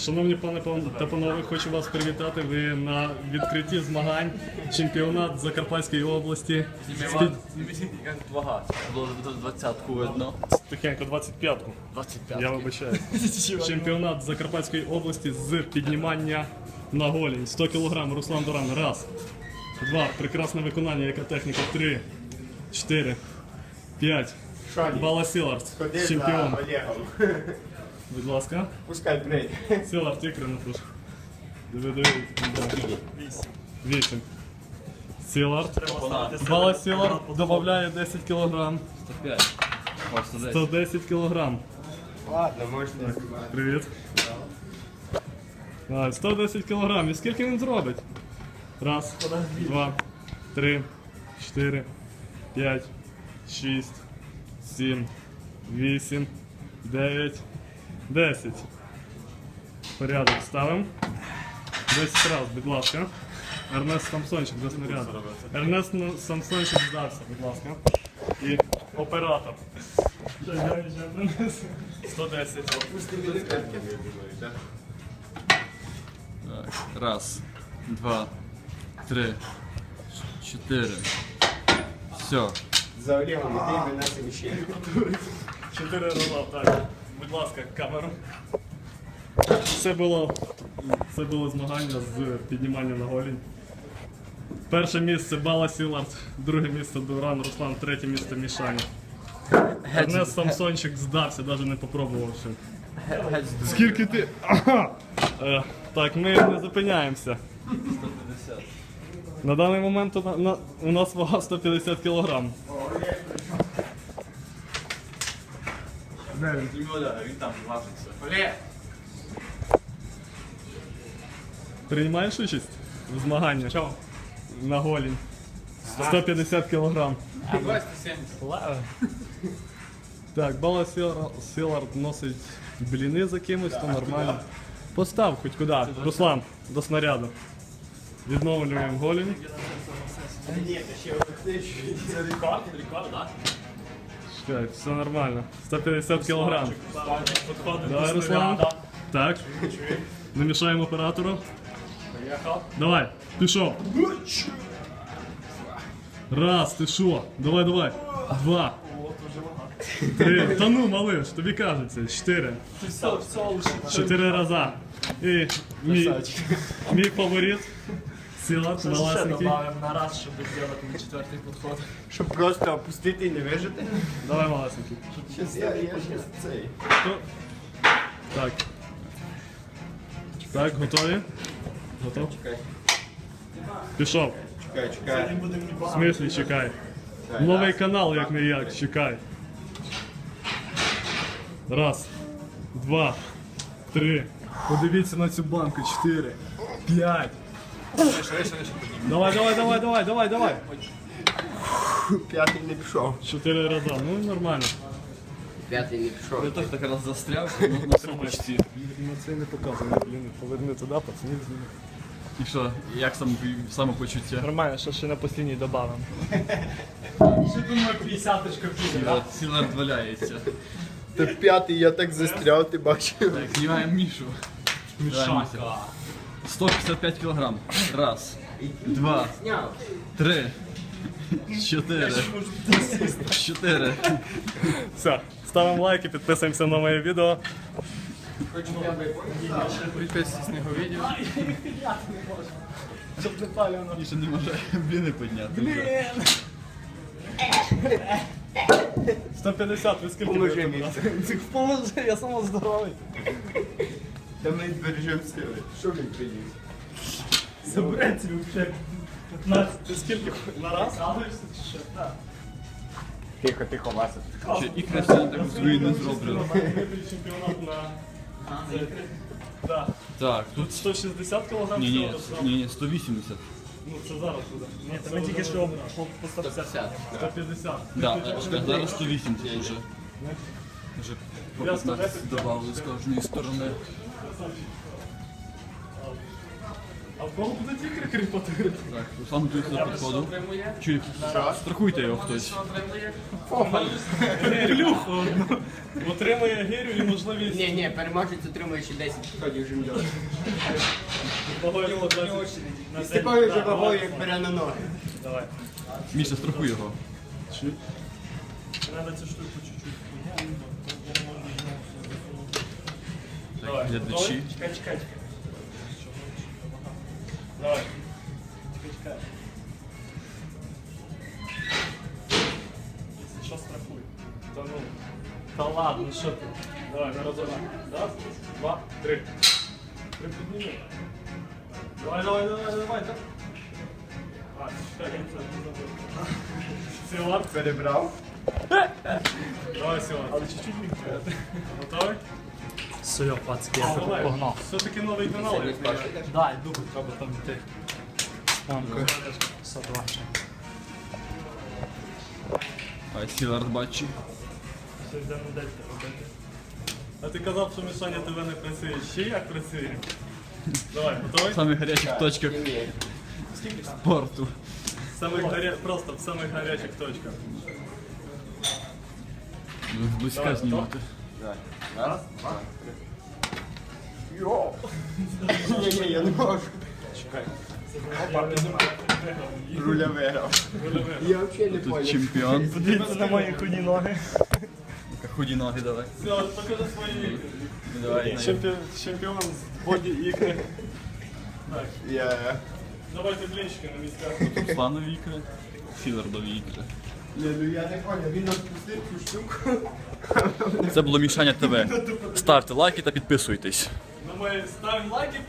Шановні пане та панове, хочу вас привітати. Ви на відкритті змагань чемпіонат Закарпатської області. Двадцятку видно. Тихенько, 25-ку. 25. Я вибачаю. Чемпіонат Закарпатської області з піднімання на голінь. 100 кг, Руслан Доран. Раз. Два. Прекрасне виконання. Яка техніка? Три. Чотири. П'ять. Бала Сілард. Чемпіон. Будь ласка. Пускай прийде. Сілард, ікри на туш. Диви, диви. Вісім. Вісім. Сілард. Бала Сілард додає 10 кг. 105. О, 110. 110 кг. Ладно, можна. Привіт. А, 110 кг. І скільки він зробить? Раз, два, три, чотири, п'ять, шість, сім, вісім, дев'ять, десять. Порядок ставимо. 10 раз, будь ласка. Ернест Самсончик до снаряду. Ернест Самсончик здався, будь ласка. І оператор. 110. Так, раз, два, три, чотири. Все. За Олегом іди мене ще. Чотири рази, так. Будь ласка, камеру. Це було, це було змагання з піднімання на голінь. Перше місце Бала Сілард, друге місце Дуран Руслан, третє місце Мішаня. Ернест Самсончик здався, навіть не попробувавши. Скільки ти. Ага! Е, так, ми не зупиняємося. 150. На даний момент у нас вага 150 кг. Він там важиться. Олег! Приймаєш участь в змаганнях? Чого? На голінь. 150 кг. Так, Бала Сілар- Сілард носить бліни за кимось, то нормально. Постав хоч куди. Руслан, до снаряду. Відновлюємо голінь. Ні, ти ще. Це рекорд, рекорд, так? Чекай, все нормально. 150 кг. Давай, Руслан. Так. Не мішаємо оператору. Давай, пішов. Раз, ти що? Давай, давай. Два. Три. Та ну, малиш, тобі кажеться. Чотири. Чотири рази. І мій, мій фаворит. Сіла, малесенький. на раз, щоб зробити на четвертий підход. Щоб просто опустити і не вижити. Давай, малесенький. Я, я щас цей. Хто? Так. Так, готові? Готов? Чекай. Пішов. Чекай, чекай. В смислі чекай. Новий канал, як не як, чекай. Раз, два, три. Подивіться на цю банку. Чотири, п'ять. Давай, давай, давай, давай, давай, давай. П'ятий не пішов. Чотири рази. Ну нормально. П'ятий не пішов. Я теж так раз застряв, ну, на сумочці. На це не показує, блін. Поверни туди, пацанів зніми. І що, як сам самопочуття? Нормально, що ще на послідній добавимо. Сілард валяється. Та п'ятий я так застряв, ти бачив. Так, знімаємо Мішу. Мішанка. 155 кг. Раз, два, три, чотири. Чотири. Все, ставимо лайки, підписуємося на моє відео. Підписуйтесь на його відео. Міша не може бліни підняти. вже. 150, ви скільки Поможи мені. Поможи, я сам здоровий. Та ми збережемо сили. Що він приніс? Забереться вже 15. Ти скільки на раз? Тихо, тихо, Вася. Ще ікри сьогодні так свої не зроблю. Чемпіонат на... Да. Так, тут 160 кг ні, ні, ні, ні, 180. Ну це зараз буде. Ні, Ми тільки що по, по 150. 150. Да, а зараз 180 вже. Вже по 15 додали з кожної сторони. А в кого будуть ікри кріпати? Так, Руслан готується до підходу. Чуєте? Страхуйте його хтось. Плюху одну. Отримує гирю і можливість Ні, ні, переможець отримує ще 10 підходів жимльон. вагою по 20 на З день. такою же Так, вагою, як бере на ноги. Давай. Міша, страхуй його. Надо цю штуку чуть-чуть. Давай. глядачі. Готовий? Чекай, чекай, чекай. Давай. Чекай, чекай. Якщо що, страхуй. Та ну. Та ладно, що ти? Давай, на разом. Раз, два, три. Припідніми. Давай, давай, давай, давай. так. А, чекай, я це не забув. Силат. Перебрав. Давай, Силат. Але чуть-чуть міг Готовий? Все, пацки, я Давай. погнав. Все-таки новий канал. як кажуть. Дай, дубль треба там йти. Мамка. Все, давай. Ай, Сілард бачи. Все, йдемо дельта робити. А ти казав, що Мішаня тебе не працює. Ще як працює? Давай, готовий? В самих гарячих точках спорту. В самих гаря... Просто в самих гарячих точках. Ну, Зблизька Давай, знімати. Раз, Ні, ні, я не можу. Опа, піднімай. Руля виграв. Я взагалі не Тут понял. чемпіон. Подивіться на мої худі ноги. Худі ноги давай. Все, покажи свої ігри. Ну, Давай. Чемпіон, чемпіон з боді ігри. Так, Я... давайте блінчики на місцях. Русланові ікри. Сілардові ікри. Ні, ну я не понял, він розпустив цю штуку. Це було Мішаня ТВ. Ставте лайки та підписуйтесь. Ну ми ставимо лайки,